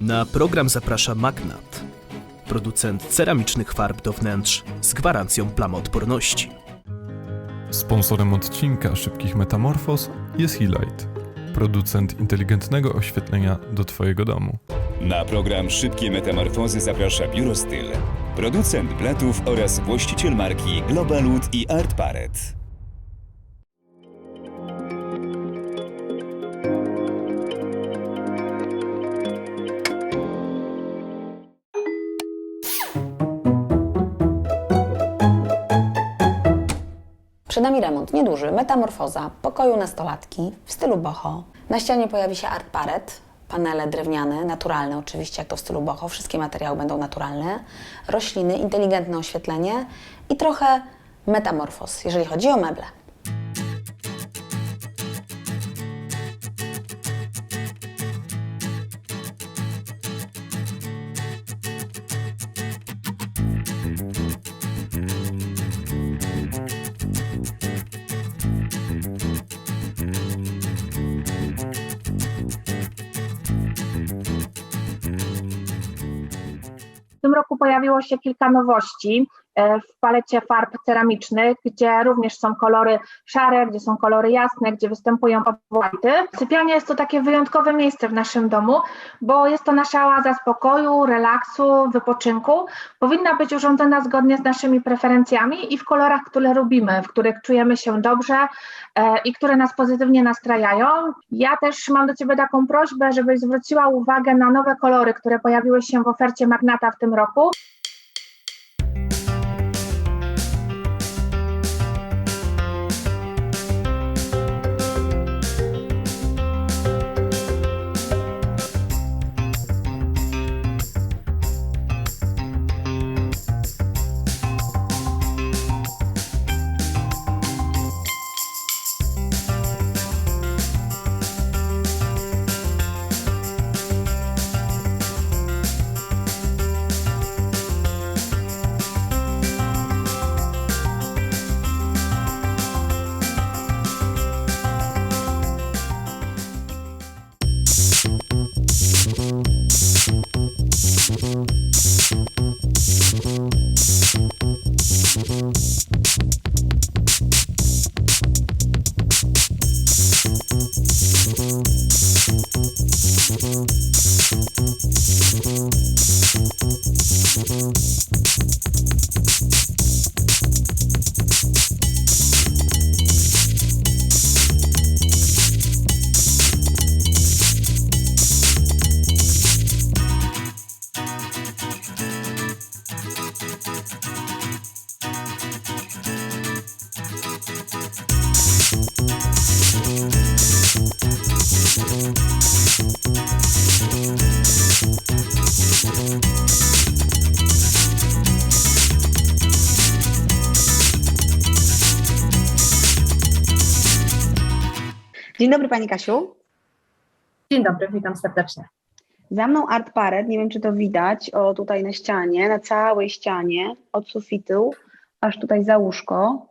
Na program zaprasza Magnat, producent ceramicznych farb do wnętrz z gwarancją plamoodporności. Sponsorem odcinka Szybkich Metamorfoz jest Helight, producent inteligentnego oświetlenia do Twojego domu. Na program Szybkie Metamorfozy zaprasza Biuro Styl, producent blatów oraz właściciel marki Globalwood i Art Paret. Przed nami remont nieduży, metamorfoza pokoju nastolatki w stylu boho. Na ścianie pojawi się art paret, panele drewniane, naturalne oczywiście, jak to w stylu boho. Wszystkie materiały będą naturalne. Rośliny, inteligentne oświetlenie i trochę metamorfoz, jeżeli chodzi o meble. Roku pojawiło się kilka nowości w palecie farb ceramicznych, gdzie również są kolory szare, gdzie są kolory jasne, gdzie występują obłędy. Sypialnia jest to takie wyjątkowe miejsce w naszym domu, bo jest to nasza oaza spokoju, relaksu, wypoczynku. Powinna być urządzona zgodnie z naszymi preferencjami i w kolorach, które lubimy, w których czujemy się dobrze e, i które nas pozytywnie nastrajają. Ja też mam do Ciebie taką prośbę, żebyś zwróciła uwagę na nowe kolory, które pojawiły się w ofercie Magnata w tym roku. Dzień dobry Pani Kasiu. Dzień dobry, witam serdecznie. Za mną art paret, nie wiem czy to widać, o tutaj na ścianie, na całej ścianie, od sufitu aż tutaj za łóżko.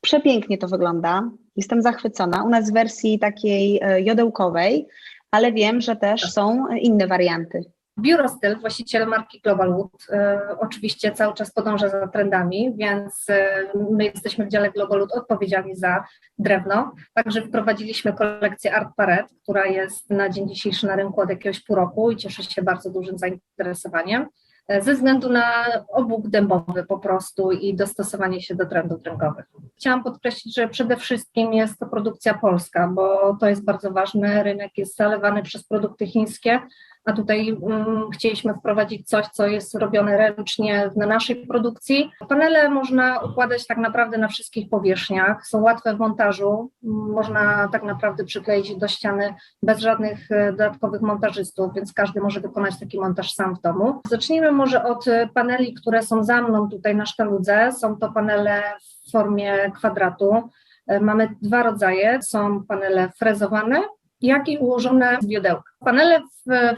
Przepięknie to wygląda, jestem zachwycona. U nas w wersji takiej e, jodełkowej, ale wiem, że też są inne warianty. Biuro Styl, właściciel marki Global Wood, e, oczywiście cały czas podąża za trendami, więc e, my jesteśmy w dziale Global Wood odpowiedzialni za drewno. Także wprowadziliśmy kolekcję Art Paret, która jest na dzień dzisiejszy na rynku od jakiegoś pół roku i cieszy się bardzo dużym zainteresowaniem e, ze względu na obłóg dębowy po prostu i dostosowanie się do trendów rynkowych. Chciałam podkreślić, że przede wszystkim jest to produkcja polska, bo to jest bardzo ważne. Rynek jest zalewany przez produkty chińskie, a tutaj mm, chcieliśmy wprowadzić coś, co jest robione ręcznie na naszej produkcji. Panele można układać tak naprawdę na wszystkich powierzchniach, są łatwe w montażu, można tak naprawdę przykleić do ściany bez żadnych e, dodatkowych montażystów, więc każdy może wykonać taki montaż sam w domu. Zacznijmy może od e, paneli, które są za mną tutaj na sztaludze. Są to panele w formie kwadratu. E, Mamy dwa rodzaje, są panele frezowane jak i ułożone z wiodełka. Panele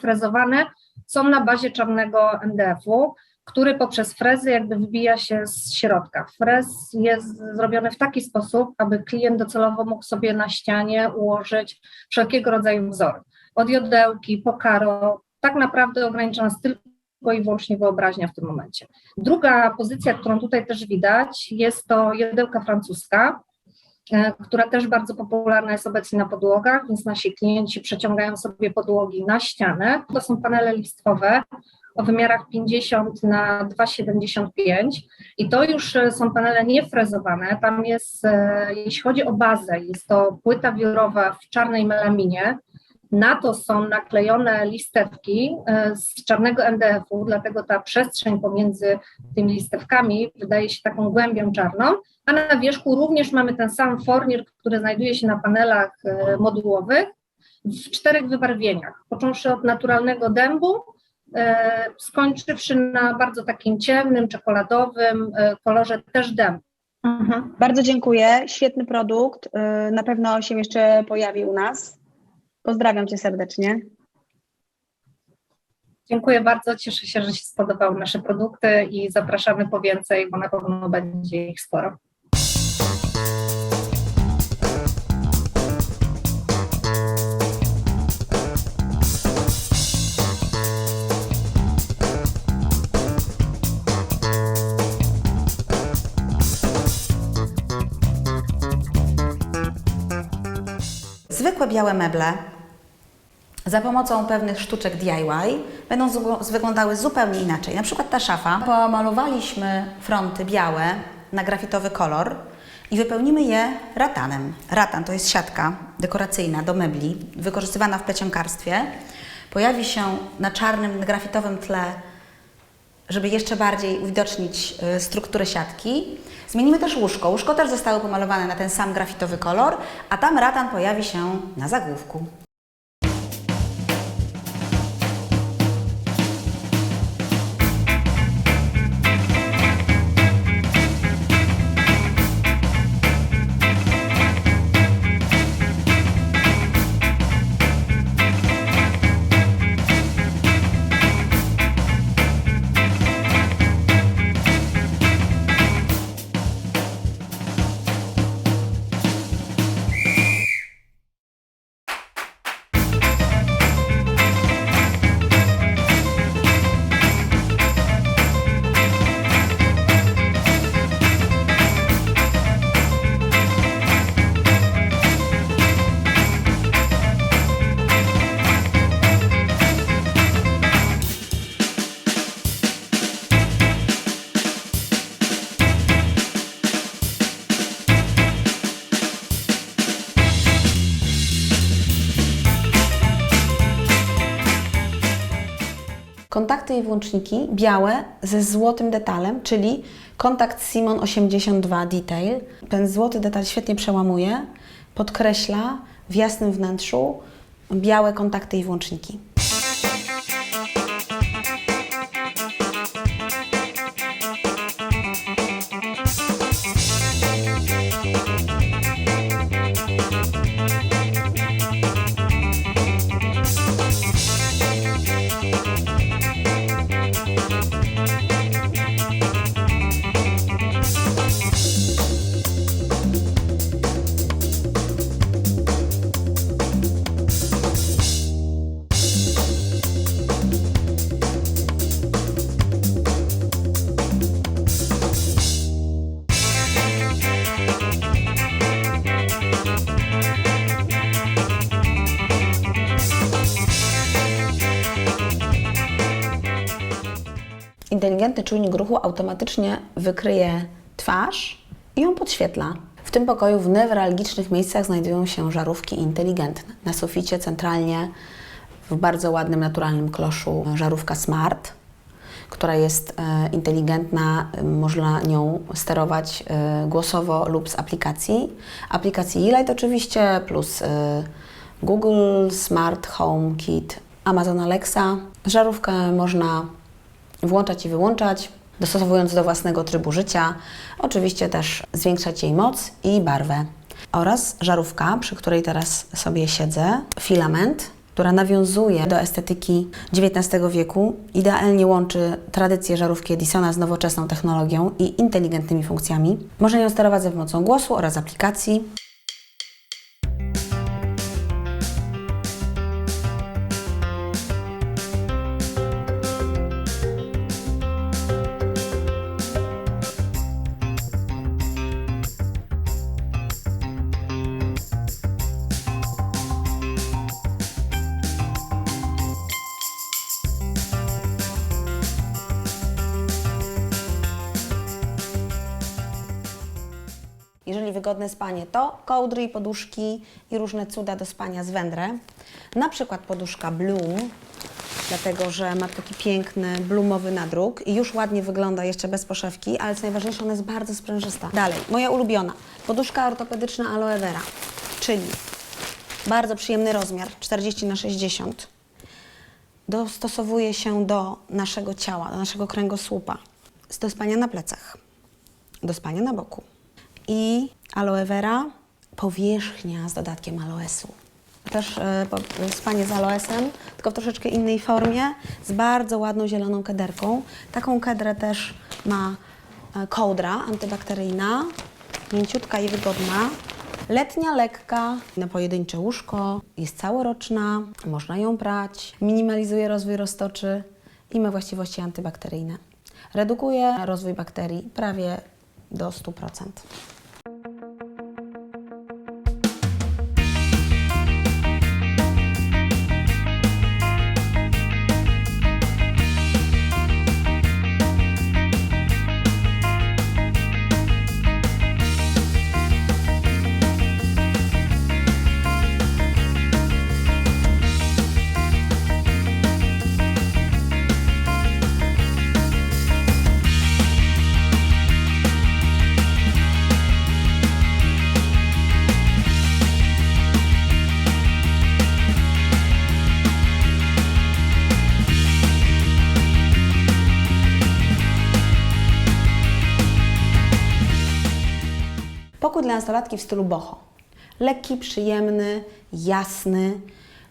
frezowane są na bazie czarnego MDF-u, który poprzez frezy jakby wybija się z środka. Frez jest zrobiony w taki sposób, aby klient docelowo mógł sobie na ścianie ułożyć wszelkiego rodzaju wzory. Od jodełki, po karo, tak naprawdę ogranicza nas tylko i wyłącznie wyobraźnia w tym momencie. Druga pozycja, którą tutaj też widać, jest to jedełka francuska, która też bardzo popularna jest obecnie na podłogach, więc nasi klienci przeciągają sobie podłogi na ścianę. To są panele listwowe o wymiarach 50 na 2,75 i to już e, są panele niefrezowane. Tam jest, e, jeśli chodzi o bazę, jest to płyta wiórowa w czarnej melaminie. Na to są naklejone listewki e, z czarnego MDF-u, dlatego ta przestrzeń pomiędzy tymi listewkami wydaje się taką głębią czarną, a na wierzchu również mamy ten sam fornir, który znajduje się na panelach e, modułowych w czterech wybarwieniach, począwszy od naturalnego dębu, e, skończywszy na bardzo takim ciemnym, czekoladowym e, kolorze też dębu. Mhm. Bardzo dziękuję. Świetny produkt. Na pewno się jeszcze pojawi u nas. Pozdrawiam Cię serdecznie. Dziękuję bardzo, cieszę się, że się spodobały nasze produkty i zapraszamy po więcej, bo na pewno będzie ich sporo. Zwykłe białe meble za pomocą pewnych sztuczek DIY będą zugło- wyglądały zupełnie inaczej. Na przykład ta szafa. Pomalowaliśmy fronty białe na grafitowy kolor i wypełnimy je ratanem. Ratan to jest siatka dekoracyjna do mebli, wykorzystywana w plecionkarstwie. Pojawi się na czarnym grafitowym tle żeby jeszcze bardziej uwidocznić y, strukturę siatki. Zmienimy też łóżko. Łóżko też zostało pomalowane na ten sam grafitowy kolor, a tam ratan pojawi się na zagłówku. Kontakty i włączniki białe ze złotym detalem, czyli kontakt Simon 82 Detail. Ten złoty detal świetnie przełamuje, podkreśla w jasnym wnętrzu białe kontakty i włączniki. Inteligentny czujnik ruchu automatycznie wykryje twarz i ją podświetla. W tym pokoju w newralgicznych miejscach znajdują się żarówki inteligentne. Na suficie centralnie w bardzo ładnym, naturalnym kloszu żarówka Smart, która jest e, inteligentna, e, można nią sterować e, głosowo lub z aplikacji. Aplikacji eLight oczywiście, plus Google Smart Home Kit, Amazon Alexa. Żarówkę można włączać i wyłączać, dostosowując do własnego trybu życia, oczywiście też zwiększać jej moc i barwę. Oraz żarówka, przy której teraz sobie siedzę, filament, która nawiązuje do estetyki XIX wieku, idealnie łączy tradycję żarówki Edisona z nowoczesną technologią i inteligentnymi funkcjami. Można ją sterować za pomocą głosu oraz aplikacji. Wygodne spanie to kołdry i poduszki i różne cuda do spania z wędrę. Na przykład poduszka Bloom, dlatego że ma taki piękny blumowy nadruk i już ładnie wygląda jeszcze bez poszewki, ale co najważniejsze, ona jest bardzo sprężysta. Dalej, moja ulubiona, poduszka ortopedyczna aloe vera, czyli bardzo przyjemny rozmiar, 40 na 60 dostosowuje się do naszego ciała, do naszego kręgosłupa, do spania na plecach, do spania na boku. I aloe vera, powierzchnia z dodatkiem aloesu. Też po, spanie z aloesem, tylko w troszeczkę innej formie, z bardzo ładną zieloną kederką. Taką kedrę też ma e, kołdra antybakteryjna, mięciutka i wygodna. Letnia, lekka, na pojedyncze łóżko, jest całoroczna, można ją prać, minimalizuje rozwój roztoczy i ma właściwości antybakteryjne. Redukuje rozwój bakterii prawie do 100%. Dla nastolatki w stylu boho. Lekki, przyjemny, jasny,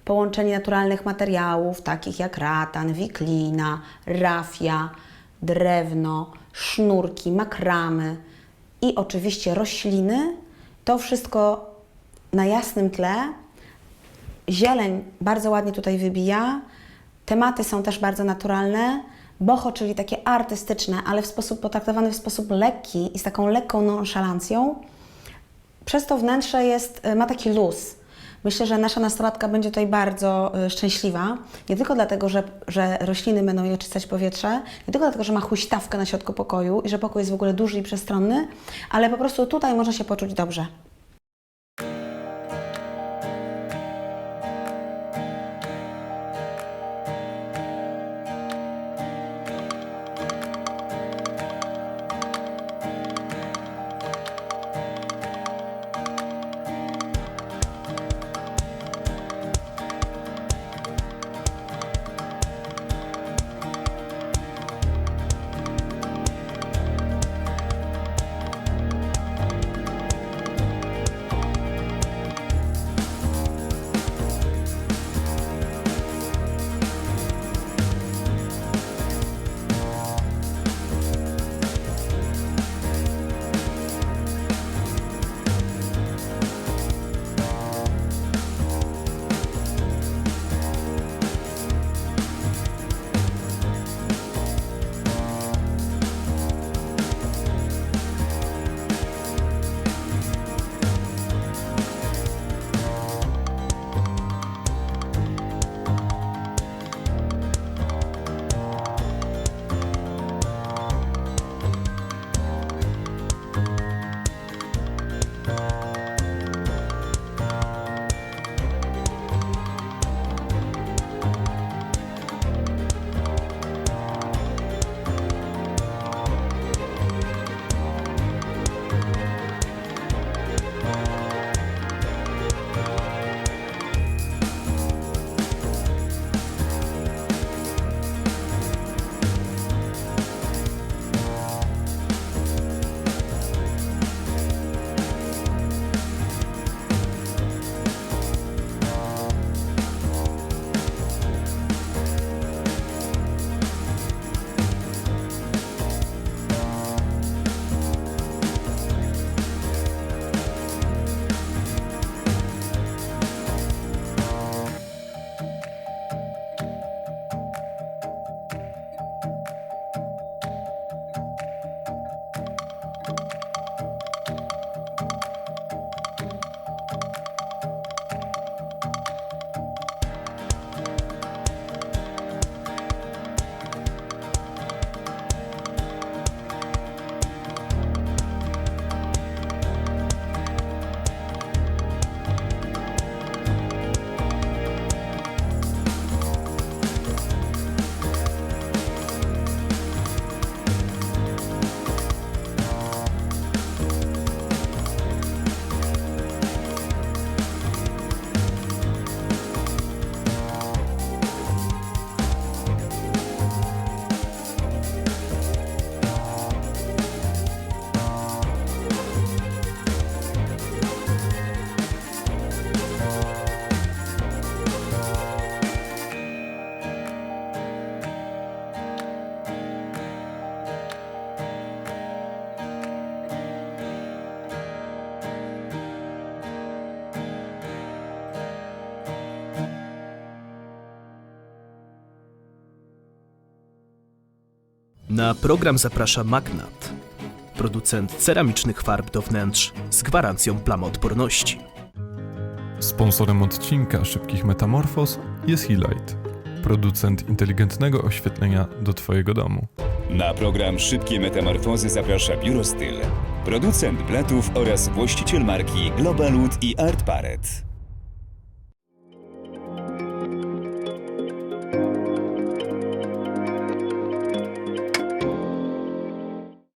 połączenie naturalnych materiałów, takich jak ratan, wiklina, rafia, drewno, sznurki, makramy i oczywiście rośliny. To wszystko na jasnym tle. Zieleń bardzo ładnie tutaj wybija. Tematy są też bardzo naturalne. Boho, czyli takie artystyczne, ale w sposób potraktowany w sposób lekki i z taką lekką nonszalancją. Przez to wnętrze jest, y, ma taki luz. Myślę, że nasza nastolatka będzie tutaj bardzo y, szczęśliwa. Nie tylko dlatego, że, że rośliny będą jej oczyszczać powietrze, nie tylko dlatego, że ma huśtawkę na środku pokoju i że pokój jest w ogóle duży i przestronny, ale po prostu tutaj można się poczuć dobrze. Na program zaprasza Magnat, producent ceramicznych farb do wnętrz z gwarancją plamoodporności. Sponsorem odcinka Szybkich Metamorfoz jest Helight, producent inteligentnego oświetlenia do Twojego domu. Na program Szybkie Metamorfozy zaprasza Biuro Styl, producent blatów oraz właściciel marki Globalut i Art Paret.